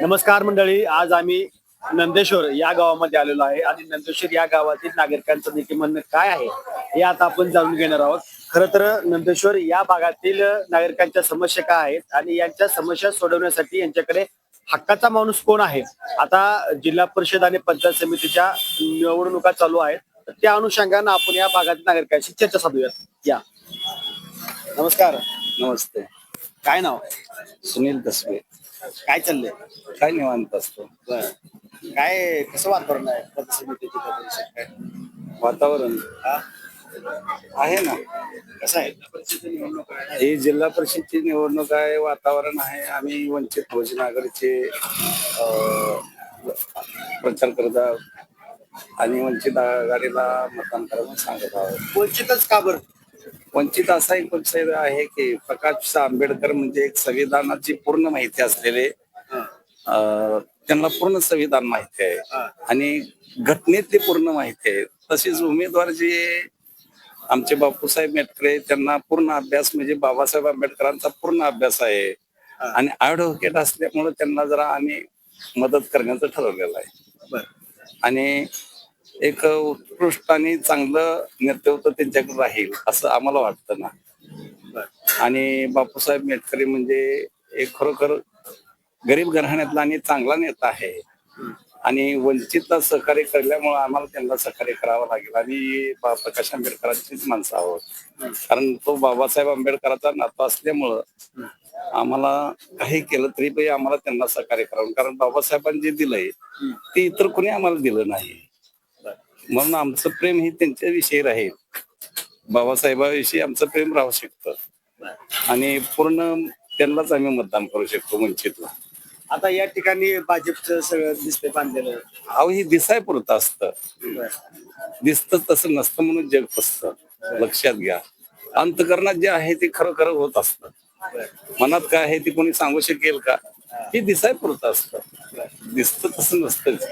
नमस्कार मंडळी आज आम्ही नंदेश्वर या गावामध्ये आलेलो आहे आणि नंदेश्वर या गावातील नागरिकांचं देखील म्हणणं काय आहे हे आता आपण जाणून घेणार आहोत. खर तर नंदेश्वर या भागातील नागरिकांच्या समस्या काय आहेत आणि यांच्या समस्या सोडवण्यासाठी यांच्याकडे हक्काचा माणूस कोण आहे? आता जिल्हा परिषद आणि पंचायत समितीच्या निवडणुका चालू आहेत. तर त्या अनुषंगानं आपण या भागातील नागरिकांशी चर्चा साधूयात. या. नमस्कार. नमस्ते. काय नाव सुनील दसवे. काय चाललंय? काय निवांत असतो. बर. काय कसं वातावरण आहे? काय वातावरण. हा? आहे ना. कसं आहे? निवडणूक आहे ही जिल्हा परिषदची निवडणूक आहे वातावरण आहे. आम्ही वंचित बहुजन आघाडीचे अं, प्रचार करत आहोत. आणि वंचित आघाडीला मतदान करायला सांगत आहोत. वंचितच का बरं? वंचित असा एक पक्ष आहे की प्रकाश आंबेडकर म्हणजे एक संविधानाची पूर्ण माहिती असलेले त्यांना पूर्ण संविधान माहिती आहे. आणि घटनेतली पूर्ण माहिती आहे. तसेच उमेदवार जे आमचे बापूसाहेब मेटकरे त्यांना पूर्ण अभ्यास म्हणजे बाबासाहेब आंबेडकरांचा पूर्ण अभ्यास आहे. आणि ऍडव्होकेट असल्यामुळे त्यांना जरा आम्ही मदत करण्याचं ठरवलेलं आहे. आणि एक उत्कृष्ट आणि चांगलं नेतृत्व त्यांच्याकडे राहील असं आम्हाला वाटतं ना. आणि बापूसाहेब मेटकरी म्हणजे एक खरोखर गरीब घराण्यातला आणि चांगला नेता आहे. आणि वंचितला सहकार्य केल्यामुळे आम्हाला त्यांना सहकार्य करावं लागेल. आणि बा- प्रकाश आंबेडकरांचीच माणसं आहोत. कारण तो बाबासाहेब आंबेडकरांचा नाता असल्यामुळं आम्हाला काही केलं तरी आम्हाला त्यांना सहकार्य करावं. कारण बाबासाहेबांनी जे दिलंय ते इतर कोणी आम्हाला दिलं नाही. म्हणून आमचं प्रेम हे त्यांच्याविषयी राहील. बाबासाहेबाविषयी आमचं प्रेम राहू शकतं. आणि पूर्ण त्यांनाच आम्ही मतदान करू शकतो वंचितला. आता या ठिकाणी भाजपचं सगळं दिसतंय बांधलेलं. अहो हे दिसाय पुरतं असतं. दिसतं तसं नसतं म्हणून जग फसतं. लक्षात घ्या. अंतकरणात जे आहे ते खरं खरं होत असतं. मनात काय आहे ते कोणी सांगू शकेल का? हे दिसाय पुरतं असतं. दिसतं तसं नसतंच.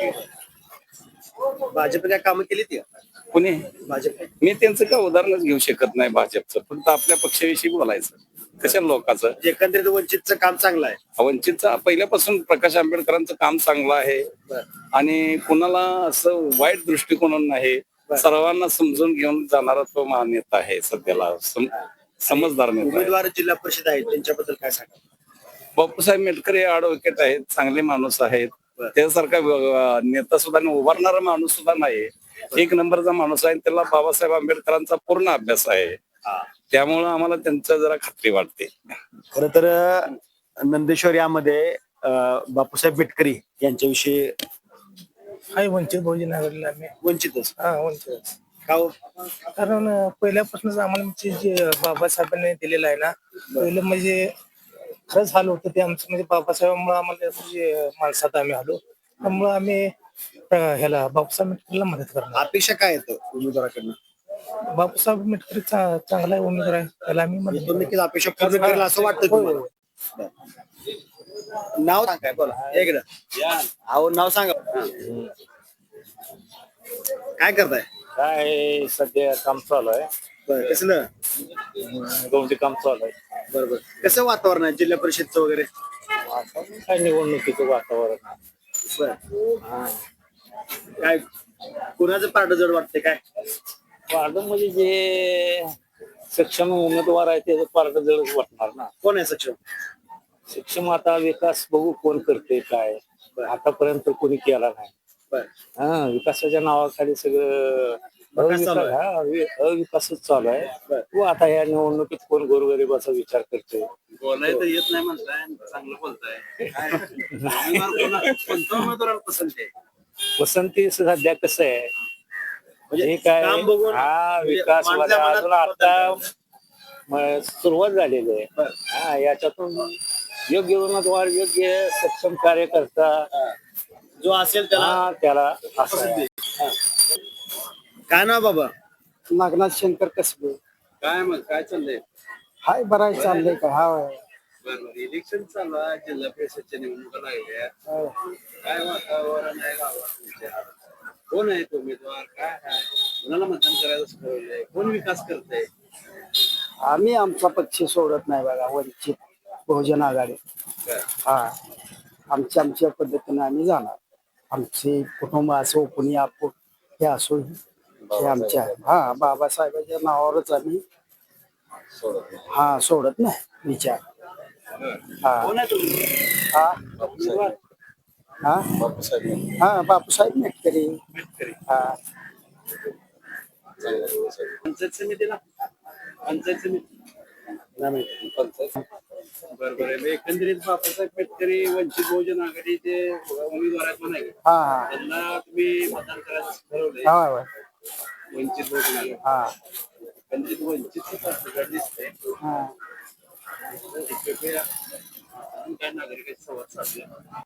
भाजप काय कामं केली ती? कोणी? भाजप. मी त्यांचं काय उदाहरणच घेऊ शकत नाही भाजपचं. फक्त आपल्या पक्षाविषयी बोलायचं. कशा लोकांचं? एकंदरीत वंचितचं काम चांगलं आहे. वंचितचा पहिल्यापासून प्रकाश आंबेडकरांचं काम चांगलं आहे. आणि कुणाला असं वाईट दृष्टिकोन नाही सर्वांना समजून घेऊन जाणारा तो महानेता आहे सध्याला. सम- समजदार नेता आहे. उमेदवार जिल्हा परिषद आहेत त्यांच्याबद्दल काय सांगा बापूसाहेब मेटकर हे ऍडव्होकेट आहेत चांगले माणूस आहेत. त्यासारखा व- नेता सुद्धा नाही, उभारणारा माणूस सुद्धा नाही. एक नंबरचा माणूस आहे त्याला बाबासाहेब आंबेडकरांचा पूर्ण अभ्यास आहे. त्यामुळं आम्हाला त्यांचं जरा खात्री वाटते. खर तर नंदेश्वर यामध्ये बापूसाहेब बेटकरी यांच्याविषयी आहे वंचित बहुजन आघाडीला आम्ही. वंचितच. हा वंचित का हो? कारण पहिल्यापासूनच आम्हाला म्हणजे जे बाबासाहेबांनी दिलेलं आहे ना पहिलं म्हणजे खरंच हाल होतं ते आमचं म्हणजे बाबासाहेबांमुळे आम्हाला म्हणजे माणसात आम्ही आलो. त्यामुळे आम्ही अं, ह्याला बाबासाहेब मेटकरीला मदत करणार. अपेक्षा काय येतं उमेदवाराकडनं? बाबासाहेब मेटकरी चा- चांगला उमेदवार आहे. त्याला आम्ही मदत तो करू. नक्कीच अपेक्षा पूर्ण करेल असं वाटतं होय, तुम्हाला? होय. नाव सांग काय बोला इकडं अहो नाव सांगा. काय करताय? काय सध्या काम चालू आहे. बरं कसलं? गवंडी काम चालू आहे. बरोबर. कसं वातावरण आहे जिल्हा परिषदचं वगैरे? आता काय निवडणुकीचं वातावरण. बर. काय कुणाचं पारड जड वाटते काय? पारडं म्हणजे जे सक्षम उमेदवार आहे त्याचं पारडं जडच वाटणार ना. कोण आहे सचिव सक्षम आता विकास बघू कोण करते काय. आतापर्यंत कोणी केला नाही. बर. हा विकासाच्या नावाखाली सगळं अविकास- हा, अवि- अविकासच चालू आहे. व आता या निवडणुकीत कोण गोरगरिबाचा विचार करते बोलाय तर येत नाही म्हणताय चांगलं बोलताय. कोणत्या उमेदवाराला पसंत आहे पसंती? सध्या कसं आहे? म्हणजे हे काय? काम बघून हा म्हणजे विकास मनात अजून आता म- सुरुवात झालेली आहे. बर. हा याच्यातून योग्य उमेदवार योग्य सक्षम कार्यकर्ता जो असेल त्याला हा त्याला असं पसंत. आहे. आहे. काय नाव बाबा? नागनाथ शंकर कसबे. काय मग काय चाललंय? हाय बरं चाललंय का? हा बरोबर इलेक्शन चालू आहे जिल्हा परिषदच्या निवडणुका लागल्या. काय वातावरण आहे गावात तुमच्या? कोण आहे तो उमेदवार? काय आहे? कोणाला मतदान करायचं ठरवलंय कोण विकास करतंय? आम्ही आमचा पक्ष सोडत नाही बघा वंचित बहुजन आघाडी. हा. आमच्या आमच्या पद्धतीने आम्ही जाणार. आमचे कुटुंब असो कुणी आपण हे असो हे आमच्या. हा बाबासाहेबांच्या नावावरच आम्ही हा सोडत नाही विचार. हा. कोण आहे तुम्ही? हा? हा? हा बापूसाहेब मेटकरी हा. पंचायत समितीला? पंचायत समिती. नाही माहिती. बरं बरं. मग एकंदरीत बापूसाहेब पेटकरी वंचित बहुजन आघाडीचे उमेदवार आहेत म्हणाले हा हा. त्यांना तुम्ही मतदान करायचं ठरवलंय. हा होय. वंचित बहुजन हा. एकंदरीत वंचित दिसते हा. अजून काय नागरिकांशी संवाद साधला.